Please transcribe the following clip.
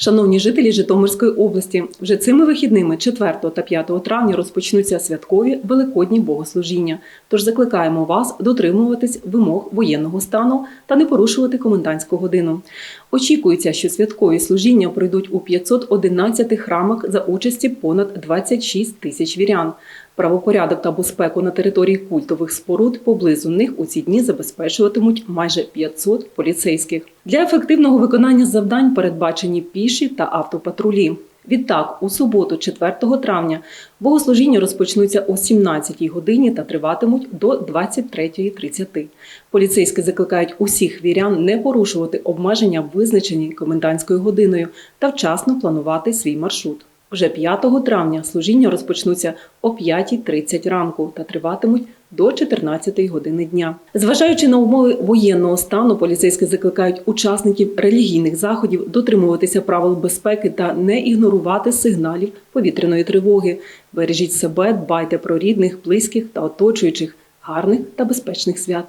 Шановні жителі Житомирської області, вже цими вихідними 4 та 5 травня розпочнуться святкові великодні богослужіння. Тож закликаємо вас дотримуватись вимог воєнного стану та не порушувати комендантську годину. Очікується, що святкові служіння пройдуть у 511 храмах за участі понад 26 тисяч вірян. Правопорядок та безпеку на території культових споруд поблизу них у ці дні забезпечуватимуть майже 500 поліцейських. Для ефективного виконання завдань передбачені піші та автопатрулі. Відтак, у суботу, 4 травня, богослужіння розпочнуться о 17 годині та триватимуть до 23.30. Поліцейські закликають усіх вірян не порушувати обмеження, визначені комендантською годиною, та вчасно планувати свій маршрут. Вже 5 травня служіння розпочнуться о 5.30 ранку та триватимуть до 14 години дня. Зважаючи на умови воєнного стану, поліцейські закликають учасників релігійних заходів дотримуватися правил безпеки та не ігнорувати сигналів повітряної тривоги. Бережіть себе, дбайте про рідних, близьких та оточуючих. Гарних та безпечних свят.